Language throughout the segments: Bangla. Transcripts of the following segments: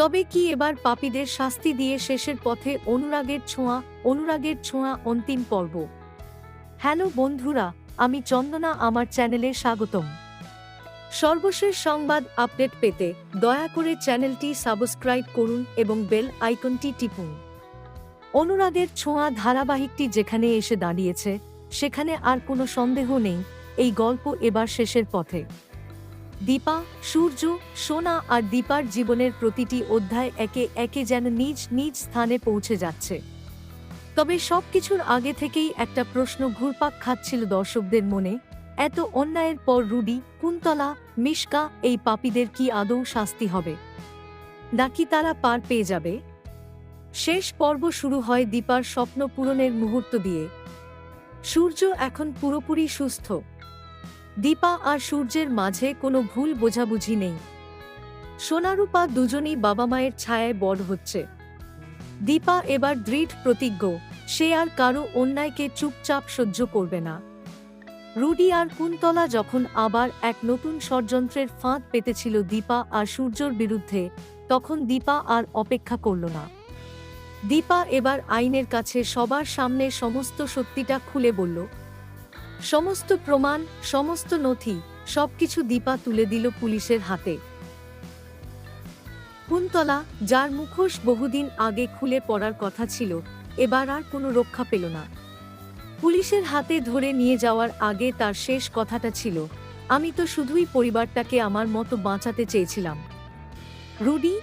তবে কি এবার পাপীদের শাস্তি দিয়ে শেষের পথে অনুরাগের ছোঁয়া অনুরাগের ছোঁয়া অন্তিম পর্ব? হ্যালো বন্ধুরা, আমি চন্দনা, আমার চ্যানেলে স্বাগতম। সর্বশেষ সংবাদ আপডেট পেতে দয়া করে চ্যানেলটি সাবস্ক্রাইব করুন এবং বেল আইকনটি টিপুন। অনুরাগের ছোঁয়া ধারাবাহিকটি যেখানে এসে দাঁড়িয়েছে, সেখানে আর কোনো সন্দেহ নেই, এই গল্প এবার শেষের পথে। দীপা, সূর্য, সোনা আর দীপার জীবনের প্রতিটি অধ্যায় একে একে যেন নিজ নিজ স্থানে পৌঁছে যাচ্ছে। তবে সবকিছুর আগে থেকেই একটা প্রশ্ন ঘুরপাক খাচ্ছিল দর্শকদের মনে, এত অন্যায়ের পর রুডি, কুন্তলা, মিশকা এই পাপীদের কি আদৌ শাস্তি হবে? নাকি তারা পার পেয়ে যাবে? শেষ পর্ব শুরু হয় দীপার স্বপ্ন পূরণের মুহূর্ত দিয়ে। সূর্য এখন পুরোপুরি সুস্থ দীপা আর সূর্যের মাঝে কোনো ভুল বোঝাবুঝি নেই। সোনারূপা দুজনই বাবা মায়ের ছায়ায় বড় হচ্ছে। দীপা এবার দৃঢ় প্রতিজ্ঞ, সে আর কারও অন্যায়কে চুপচাপ সহ্য করবে না। রুডি আর কুন্তলা যখন আবার এক নতুন ষড়যন্ত্রের ফাঁদ পেতেছিল দীপা আর সূর্যর বিরুদ্ধে, তখন দীপা আর অপেক্ষা করল না। দীপা এবার আইনের কাছে সবার সামনে সমস্ত সত্যিটা খুলে বলল সমস্ত প্রমাণ, সমস্ত নথি, সবকিছু দীপা তুলে দিল পুলিশের হাতে। কুন্তলা, যার মুখোশ বহুদিন আগে খুলে পড়ার কথা ছিল, এবার আর কোনো রক্ষা পেল না। পুলিশের হাতে ধরে নিয়ে যাওয়ার আগে তার শেষ কথাটা ছিল, আমি তো শুধুই পরিবারটাকে আমার মতো বাঁচাতে চেয়েছিলাম। রুডি?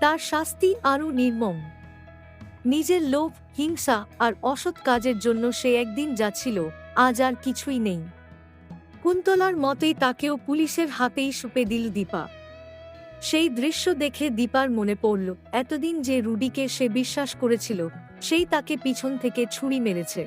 তার শাস্তি আরও নির্মম। নিজের লোভ, হিংসা আর অসৎ কাজের জন্য সে একদিন যাচ্ছিল, আজ আর কিছুই নেই। কুন্তলার মতেই তাকেও পুলিশের হাতেই সুপে দিল দীপা। সেই দৃশ্য দেখে দীপার মনে পড়ল, এতদিন যে রুডিকে সে বিশ্বাস করেছিল, সেই তাকে পিছন থেকে ছুরি মেরেছে।